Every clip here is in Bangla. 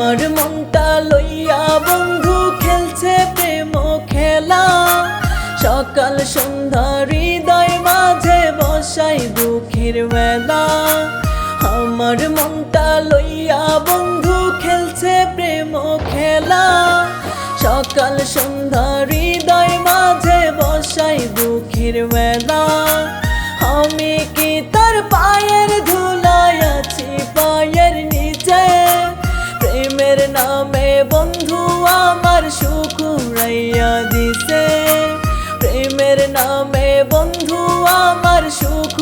আমার মনটা লইয়া বন্ধু খেলছে প্রেম খেলা। সকাল, সন্ধ্যা, হৃদয় মাঝে বসাই দুঃখের বেলা। আমার মনটা লইয়া বন্ধু খেলছে প্রেম খেলা। সকাল, সন্ধ্যা, হৃদয় মাঝে বসাই দুঃখের বেলা। নামে বন্ধু আমার সুখ দিছে। প্রেমের নামে বন্ধু আমার সুখ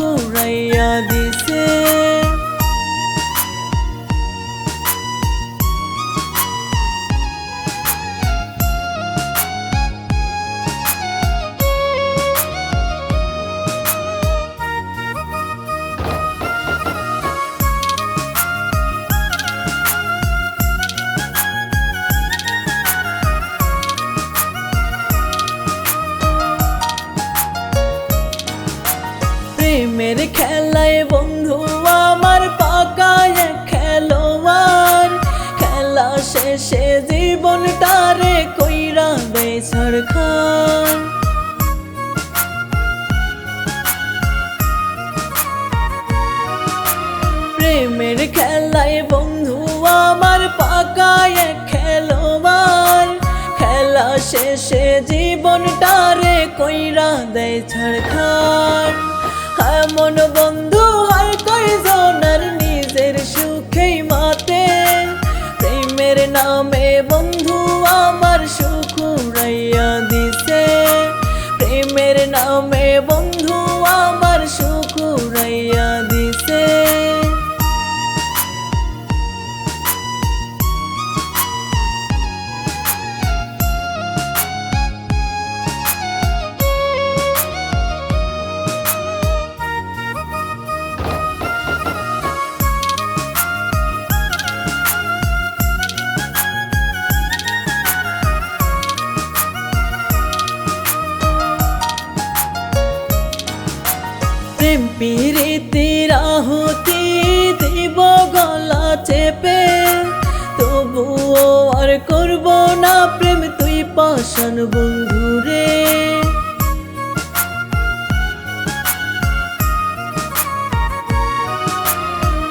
প্রেমের খেলায় বন্ধু আমার পাকায় খেলোয়ার খেলা শেষে জীবনটারে কইরা দেয় সরকার। প্রেমের খেলায় বন্ধু আমার পাকায় খেলোয়ার খেলা শেষে জীবনটারে কইরা দেয় ছাড়খার নামে বন্ধু আমার সুখ উড়াইয়া দিছে। প্রেমের নামে বন্ধু আমার প্রীতির আহুতি দিব গলা চেপে, তবুও আর করব না প্রেম, তুই পাশান বন্ধু রে।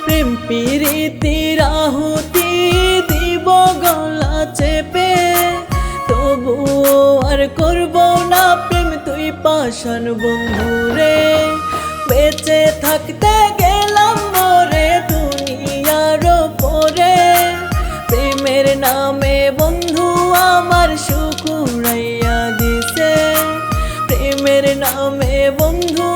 প্রেম প্রীতির আহুতি দিব গলা চেপে, তবুও আর করব না প্রেম, তুই পাশান বন্ধু রে। বেঁচে থাকতে গেলাম মরে দুনিয়ার পরে প্রেমের নামে বন্ধু আমার সুখ দিছে। প্রেমের নামে বন্ধু